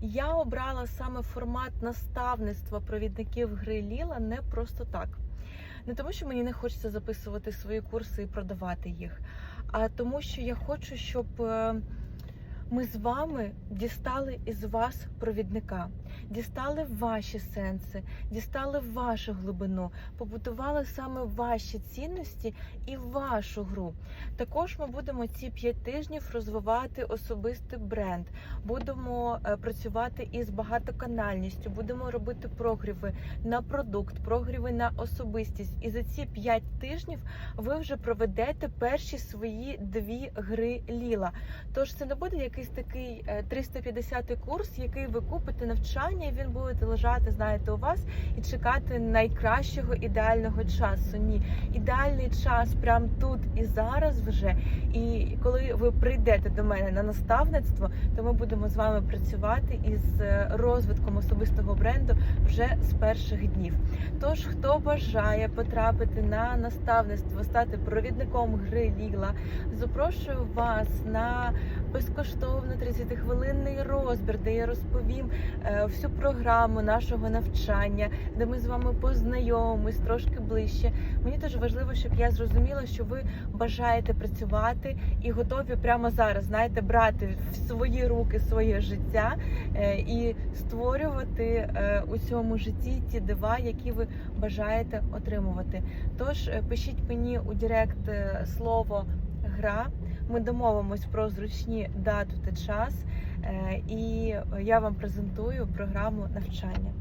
Я обрала саме формат наставництва провідників гри Ліла не просто так. Не тому, що мені не хочеться записувати свої курси і продавати їх, а тому, що я хочу, щоб е, ми з вами дістали із вас провідника, дістали ваші сенси, дістали вашу глибину, побудували саме ваші цінності і вашу гру. Також ми будемо ці п'ять тижнів розвивати особистий бренд, будемо е, працювати із багатоканальністю, будемо робити прогріви на продукт, прогріви на особистість. І за ці п'ять тижнів ви вже проведете перші свої дві гри Ліла. Тож це не буде якийсь такий е, 350 курс, який ви купите навчання, і він буде лежати, знаєте, у вас і чекати найкращого ідеального часу. Ні, ідеальний час прямо тут і зараз вже. І коли ви прийдете до мене на наставництво, то ми будемо з вами працювати із е, розвитком особистого бренду вже з перших днів. Тож, хто бажає потрапити на наставництво, стати провідником гри Ліла, запрошую вас на безкоштовно 30-хвилинний розбір, де я розповім е, всю програму нашого навчання, де ми з вами познайомимось трошки ближче. Мені дуже важливо, щоб я зрозуміла, що ви бажаєте працювати і готові прямо зараз, знаєте, брати в свої руки своє життя е, і створювати е, у цьому житті ті дива, які ви бажаєте отримувати. Тож е, пишіть мені у Директ слово гра. Ми домовимось про зручні дату та час, і я вам презентую програму навчання.